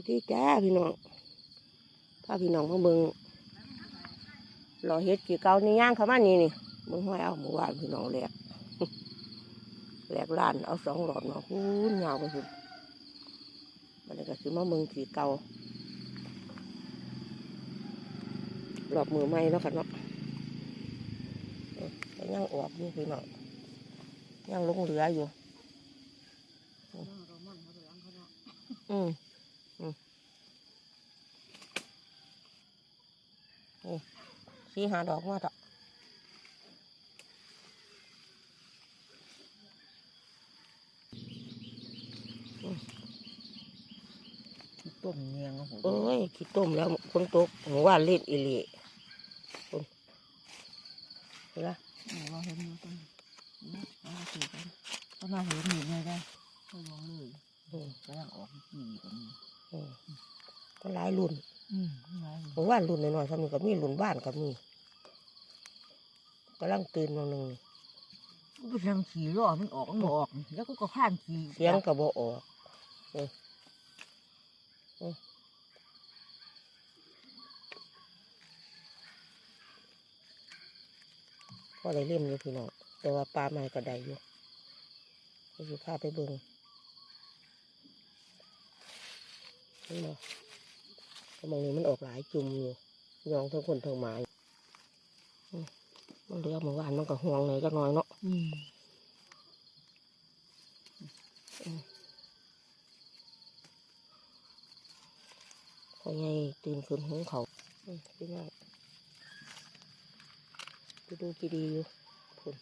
พี่ที่จ้าพี่น้องพาพี่น้องมาเบิ่งหล่อเฮ็ดกี่เก่านี่ย่างเขามานี่นี่มึงห้อยเอาหมู่บ้านพี่น้องแหลกแหลกล้านเอาสองหลอดมาหูนยาวไปหุ่นมันก็คือมาเมืองกี่เก่าหลอบมือไม้เนาะค่ะเนาะเออแต่ยังออกอยู่พี่น้องยังลงเหลืออยู่อืมอืมนี่ สี่หาดอกมาเถอะต้มเนียงโอ้โหเอ้ยขี้ต้มแล้วคนตกหมูว่าเล่นอีหลีคนเห็นละเราเห็นอยู่ต้นนี่เราถือกันก็น่าเห็นอยู่ไงได้ก็ลองเลยอืมกำลังออกกี่กันนี่อืมก็หลายรุ่นอืมไรหมูว่ารุ่นน้อยๆทำนี่ก็มีรุ่นบ้านก็มี กำลังตื่นมาหนึ่งก็ไปทำขี่รอมันออกมันออก แล้วก็ก็ข้ามขี่เสียงก็บ่ออกเออเออพอได้เล่มอยู่พี่น้องแต่ว่าปลาไม้ก็ได้อยู่ก็สิพาไปเบิ่งเห็นบ่ก็มองนี้มันออกหลายจุ่มอยู่ยองทั้งคนทั้งไม้อื มันเหลือเมื่อวานมันก็ห่วงเลยจักหน่อยเนาะอืมพอไงตื่นขึ้นหงเขาอืมพี่น้องไปดูกีดีอยู่พุ่น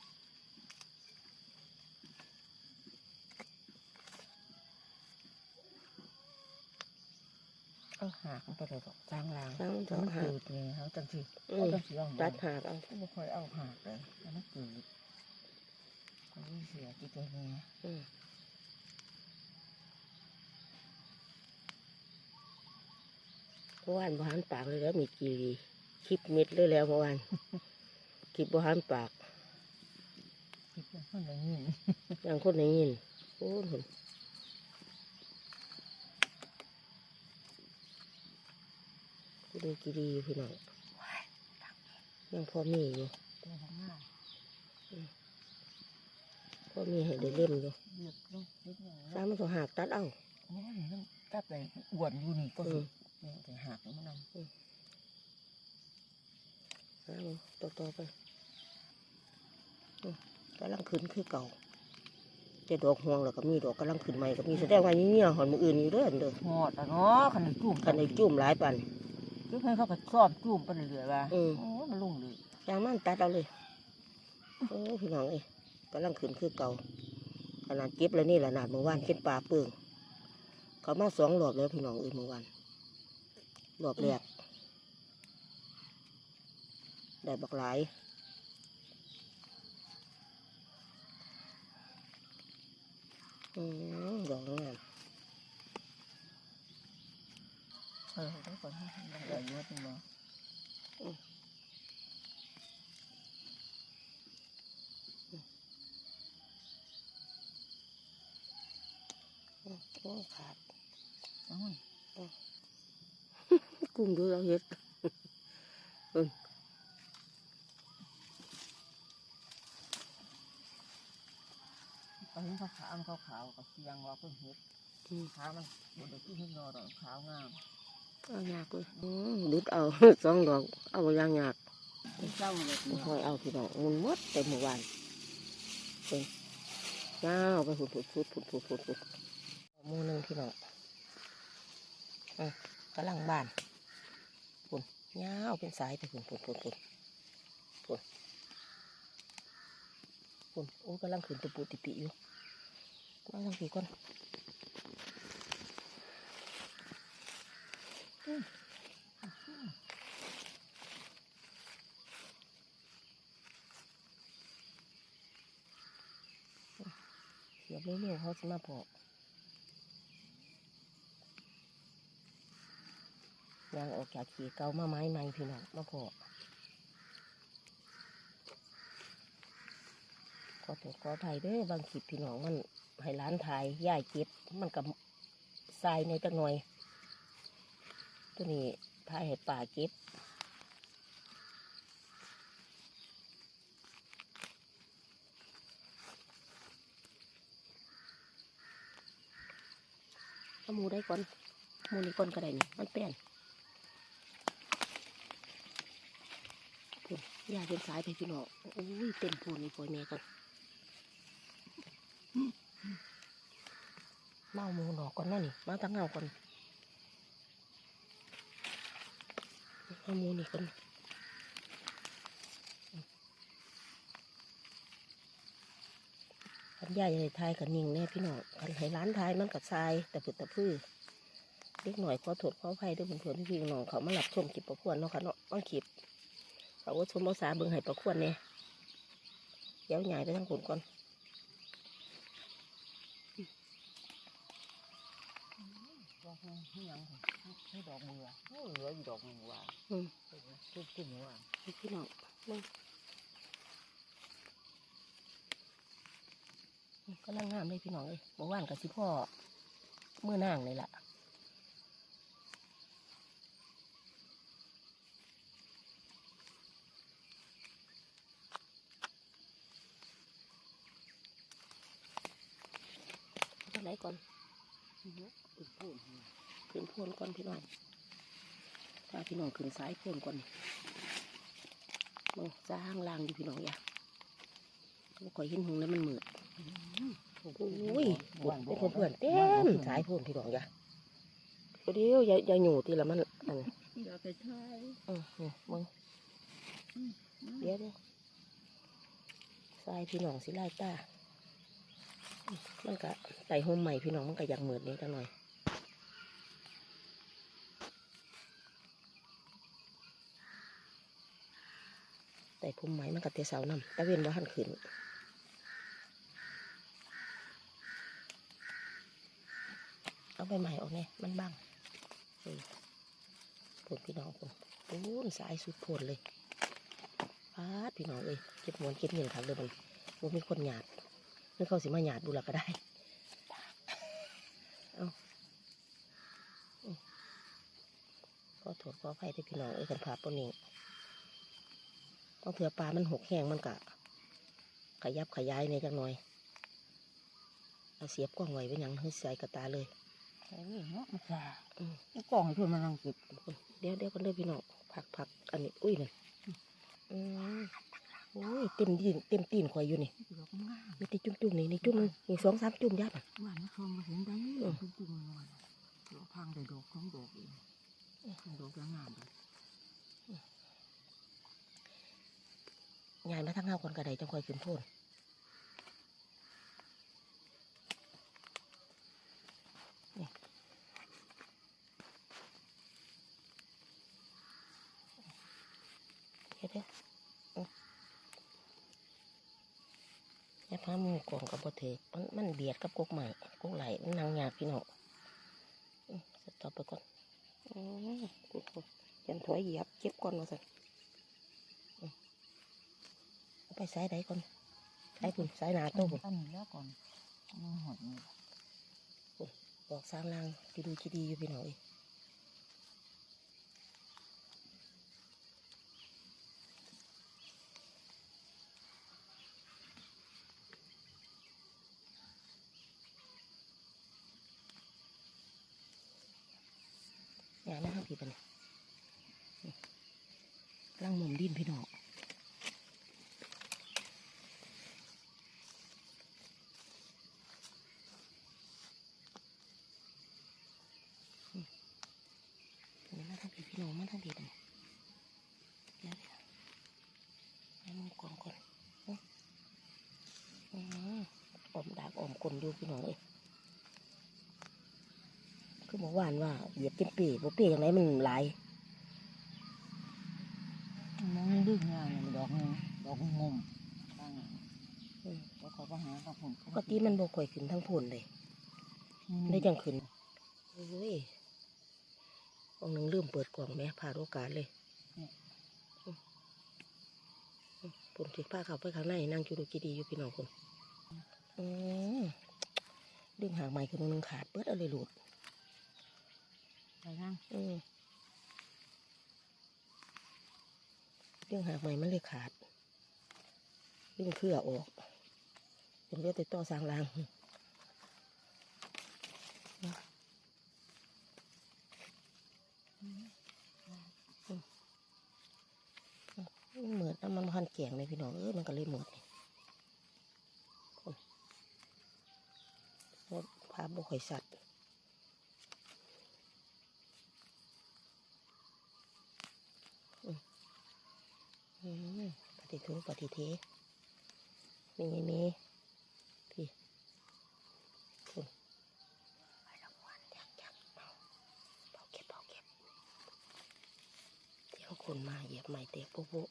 เอาหากมันไปเลยจางลางตั้งจะสองมันหาเกิดไงเขาจังสิอืเขามจังสิลองตัดหากเอาเขาไม่ค่อยเอาหากเลยแล้วมันเกิดเขาเสียจิตใจไงอืมเมื่อวานบหานปากเลยแล้วมีกีดีคลิปเม็ดเลยแล้วเมื่อวาน คลิปบหานปาก คิดว่าคนละยินอย่างคนในยินโอ้โหไปดูกีดีอยู่พี่น้องยังพอมีอยู่ตัวของหน้าพอมีให้ได้เล่มอยู่เลือกลูกนิดหน่อยสามมันต้องหากตัดเอาโอ้ยมันจับเลยอ้วนอยู่นี่ก็อืสิมเนี่ยจะหักแล้วมันนเอาต่อต่อไปอืมกำลังขึ้นคือเก่าจะดอกห่วงแล้วก็มีดอกกำลังขึ้นใหม่ก็มีแสดงว่าอย่างเงี้ยหอนมืออื่นอยู่เด้อเด้อำหอดอะเนาะขันได้จุ่มคันในจุ่มหลายปัน จุ่มให้เขาก็ซ้อมจุ่มไปเรื่อยๆว่าอืมโอ้ยมันลุ่งเลยยางมันตัดเอาเลย โอ้พี่น้องเอ้ยกำลังขึ้นคือเก่า ขนาดเก็บแล้วนี่แหละนาดเมื่อวานเก็บปลาเปืองเขามาสองรอบแล้วพี่น้องเอ้ยเมื่อวานรอบแรกได้บักหลาย อืมดอกงาม เออต้องก่อนให้มันใหญ่เยอะจริงบ่อืมโอ้ขาดเอ้ยกุ้งดูเราเห็ดตอนนี้เขาขาวมันขาวขาวกับเสียงว่าเพิ่งเห็ดขาวมันบนที่เห็ดนอดอกขาวงาม เอายากเลยดุดเอาสองดอก เอาไปย่างยากเจ้าเลยไม่ค่อยเอาพี่น้องมันมดเต็มหมู่บ้านเป็นยาวไปผุดผุดผุดผุดผุดผุดผุดมูหนึงพี่น้องอะกำลังบ้านผุดยาวเป็นสายไปผุดผุดผุดผุดผุดผุดโอ้กำลังขึ้นตุปุติปิอยู่มาทางผีก่อน เสียบเร็วๆเขาจะมาพอยางออกจากขี่เกามาไม้ใหม่พี่น้องมาพอกขอโทษขออภัยเด้อบางคลิปพี่น้องมันให้ร้านถ่ายย่ายเจ็บมันกับทรายในจักหน่อย ตัวนี้พาเห็ดป่าเก็บเอามูได้ก่อนมูนี่ก่อนก็ได้นี่มันแป้นพุ่นยาเป็นสายไปพี่น้องโอ้ยเต็มพูนนี่ปล่อยแม่ก่อนเมาหมูหนอกก่อนเนาะนี่มาตั้งเงาก่อน เอามูนี่กันคันยายจะได้ทายกับนิ่งแน่พี่น้องคันให้ร้านทายมันกับทราย แต่ปุดแต่พื้เล็กหน่อยขอโทษขออภัยด้วยเพื่อนพี่น้องเขามาหลับชมคลิประควรเนาะค่ะเนาะบางคลิปเขาว่าชมภาษาเบิ่งให้ประควรเนี่ยเดี๋ยวใหญ่ไปทั้งผลก่อน ดอกนึงให้ยัง ให้ดอกมือโอ้เหลืออยู่ดอกหนึ่งว่าอืมขึ้นขึ้นว่าให้พี่น้องมึงก็นั่งงามเลยพี่น้องเลยเมื่อวานกับสิพ่อเมื่อนางเลยล่ะเอาตัวไหนก่อนขึ้นพูด ขึ้นโพนก่อนพี่น้องถ้าพี่น้องขึ้นซ้ายโพนก่อนมึงจ้าห้างล่างดิพี่น้องอย่าบ่ก่อยเห็นหงแล้วมันมืดโอ้ยบดเป็นเพื่อนเต็มสายโพนพี่น้องอย่าเดี๋ยวอย่าอย่าหนูทีละมันอันอยาไปใช้เออนี่มึงเดี๋ยวเดี๋ยวสายพี่น้องสิไล่ตามันก็ไต่โฮมใหม่พี่น้องมันก็อยากเหมือนนี้จังหน่อย แต่พุ่มไม้มันกับเตะเสานำตะเวนว่าหันขึ้นเอาใบใหม่ออกเนี่ยมันบังผลพี่น้องผมปูนสายสุดโผลเลยพาดพี่น้องเลยเก็บมวนเก็บเงินครับเลยมันว่ามีคนหยาดนึกเขาสิมาหยาดดูละก็ได้เอาอืมขอโทษขออภัยที่พี่น้องเอ้ยกันพาปนเอง ต้องเถื่อปลามันหกแห้งมันกะ ขยับขยายในจังหน่อยเอาเสียบกล้องไว้เป็นหยังให้ใส่กระตาเลยใช้เนาะมาจ่าอืมกล่องให้เพื่อนมานั่งเก็บเดี๋ยวเดี๋ยวกันเด้อพี่น้องผักผักอันนี้อุ้ยนี่อืมโอ้ยเต็มดินเต็มตีนข่อยอยู่นี่ดอกงามมีแต่จุ่มจุ่มๆนี่นี่จุ่มหนึงนี่สองสามจุ่มยับอะหวานมาชมมาเห็นได้จริงๆเลยดอกพังได้ดอกสองดอกเองดอกงามเลย ยายมาทั้งเงาก่อนกระไดจังข่อยขึ้นโพนนี่เดี๋ยวเดี๋ยวอืมอย่าพามูกองกับบเถกมันมันเบียดกับกกใหม่กกไหลมันนางยากพี่น้องอืมสต็อปไปก่อนอืมกกูยันถอยเหยียบเก็บก่อนมาสิอืมเอา ไปสายใดก่อนสายคุณสายหนาโต้ผมอันนี้แล้วก่อนมันหดนี่บอกสร้างรางดีดูดีอยู่พี่น้องเอ้ยงานนะครับพี่ปะเนี่ยร่างหมุมดินพี่น้องนี่มาทางพี่พี่น้องมาทางพี่ปะเนี่ยเดี๋ยวเดี๋ยวให้มึงก่อนก่อนอื้ออื้อออมดากออมกลนอยู่พี่น้องเอ้ยคือเมื่อวานว่าเหยียบเต็มปีบ่ปีอย่างไรมันหลายมันไม่ดื้องานเลยดอกนึงดอกงมบ้างอืมแล้วเขาก็หากับผมปกติมันบ่ค่อยขึ้นทั้งพ่นเลยได้จังขึ้นโอ้ย ห้องนึงเริ่มเปิดกล่องแม่ผ่านโอกาสเลยผมถือผ้าขาวไปข้างในนั่งจูดูกีดีอยู่พี่น้องคนอืมดึงหางใหม่คือมันึงขาดเปิดอะไรหลุดไปนั่งอืมดึงหางใหม่มันเลยขาดดึงเครือออกเป็นเลือดติดต่อสางลาง เหมือนน้ำมันพันแกงเลยพี่น้องเอ้ยมันก็เลยเหมือนนี่คนรถพาบุกไข่สัตว์ปฏิทูปฏิเทมีมีพี่คุณรางวัลยักยักเมาเป่าเก็บเป่าเก็บเดี๋ยวคนมาเหยียบใหม่เตะปุ๊บปุ๊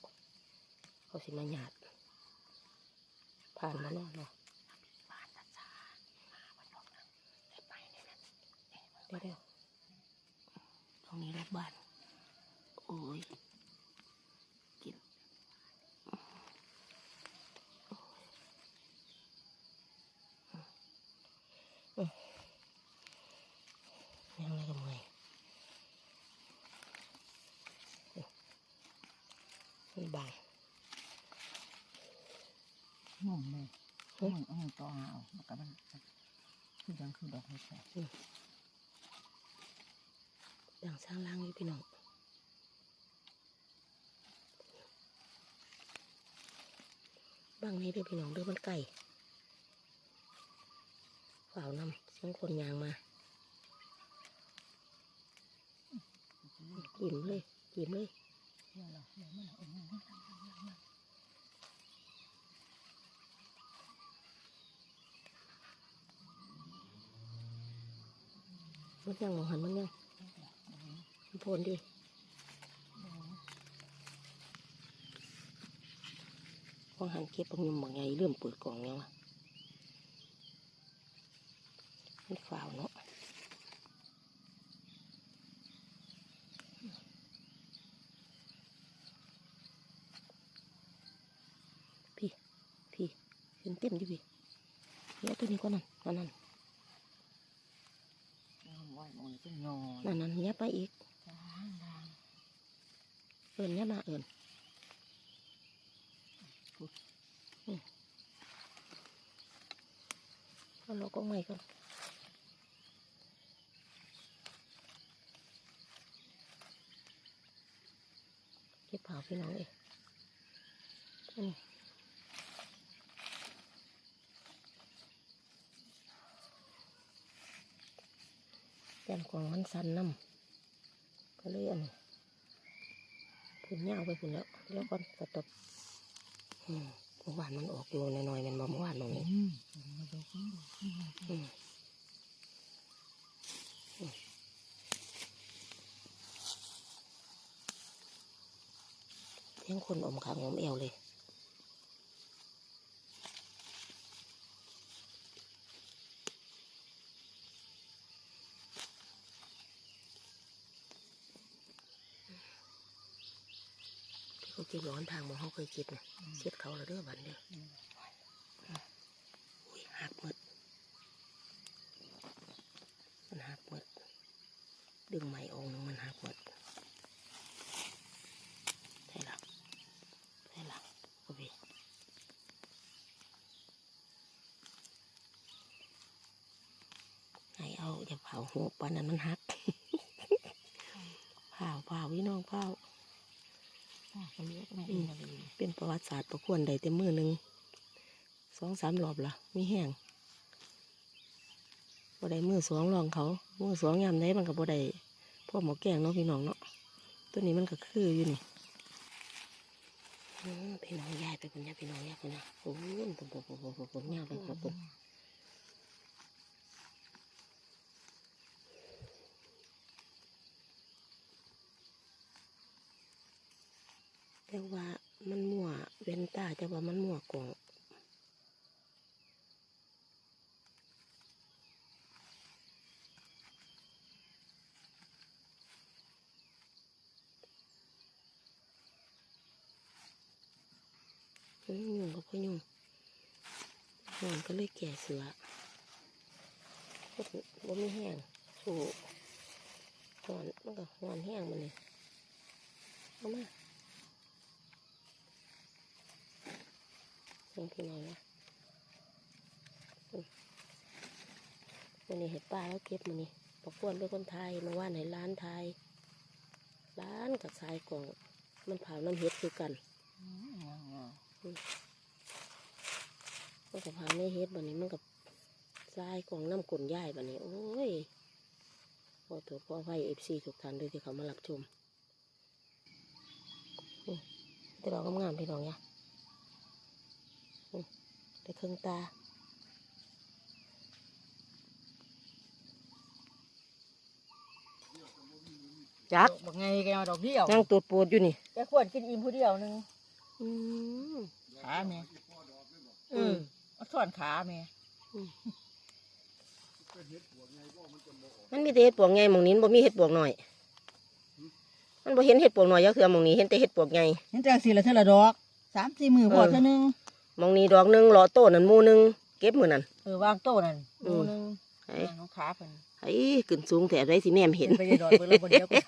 เขาสิมาหยาด ผ่านมาเนาะเนาะผ่านจ้ามาวันดอกนะได้ไปเนี่ยนะเดี๋ยวเดี๋ยวตรงนี้รถบ้าน โอ้ยกินยังไงก็เมื่อยมันบาง หนุ่มเลยห นุ่มเอาต่อเอาแล้วก็มันคือยังคือดอกไม้แฉกดังสร้างล่างอยู่พี่น้องบางนี้ด้วยพี่น้องด้วยมันไก่ฝ่าวนำเสียงคนยางมากินเลยกินเลยเดี๋ยวเราเดี๋ยวมันเอามันมั มันยังมอหันมันยังมันโพนดิมอหันเก็บบางยมบางไงเริ่มเปิดกล่องยังวะมันฝ่าวเนาะพี่พี่ขึ้นเต็มอยู่พี่เนี่ยตัวนี้ก็นั่นนั่นนั่น ไหวมันจะงอ นั่นนั่นเนี้ยไปอีกเอินเนี้ยมาเอินอืมเอาเราก็ไม่ก่อนเก็บเผาพี่น้องเอืมยันกวางมันสันน้ำ ก็เลยอันนี้พุ่นเงาวไปพุ่นแล้วเดี๋ยวก่อนสต็อปอืมเมื่อวานมันออกอยู่หน่อยๆมันบ่เมื่อวานตรงนี้อืมมาดูข้างดูข้างอืมอืมเพียงคนอมขางอมเอวเลย ที่เขากินร้อน ทางหมองเขาเคยคิดนะเช็ดเขาแล้วเด้อบันเด้ออุ้ยหักหมดมันหักหมดดึงไหมองค์หนึงมันหักหมดใช่หรอใช่หรอโอเคให้เอาอย่าเผาหัวปานนั้นมันหักเผาเผาพี่น้องเผาก็ เลี้ยงไม่เลยเป็นประวัติศาสตร์ประควรใดแต่มือหนึ่งสองสามรอบละมีแห้งบ่ได้มือสองรองเขา มือสองยามได้มันก็บ่ได้พ่อหมอแกงเนาะพี่น้องเนาะตัวนี้มันก็คืออยู่นี่อืมพี่น้องยายไปคุณยายพี่น้องยายคุณนะโอ้ยปุ่นปุ่นปุ่นปุ่นปุ่นปุ่นยาวไปปุ่น แต่ว่ามันมั่วเว้นตาแต่ว่ามันมั่วกล่องอืมยุ่งก็พอยุ่งหอนก็เลยแก่เสือว่ามีแห้งสูหอนมันก็หอนแห้งมันเลยเอามา น้องพี่น้องนะมวันนี้เห็ดปลาแล้วเก็บมันนี่ปอกวนเป็นคนไทยมาว่านให้ร้านไทย ร้านกับสายกล่องมันเผาน้ำเห็ดคือกันมันกับเผาในเห็ดบันนี้มันกับทรายกล่องน้ำกลนย่ายบันนี้ โอ้ยพอถูกพ่อไฟเอฟซีทุกท่านด้วยที่เขามารับชมอืมแต่เรากงามพี่น้องเนี่ย ได้เครื่องตา จักบอกไงแกเอาดอกเดียวนั่งตูดปูดอยู่นี่แกควรกินอิ่มผู้เดียวหนึงอืมขาแม่อืมเอาส่วนขาแม่มันมีแต่เห็ดปวกไงหมองนี้บ่มีเห็ดปวกหน่อย มันบ่เห็นเห็ดปวกหน่อยยักเคือหมองนี้เห็นแต่เห็ดปวกไง เห็นจังสี่ละเท่าละดอกสามสี่มือพอเออเท่านึงห มองนี้ดอกหนึงรอโต้นั่นหมูหนึงเก็บมือนั่น เออวางโต๊ะนั่นอืมืมอนึงไอ้น้องขาเพิ่นไอ้ขึ้นสูงแต่ไรสิแนมเห็น ไปได้ดอกเบิ่งแล้วบ่เดียวก็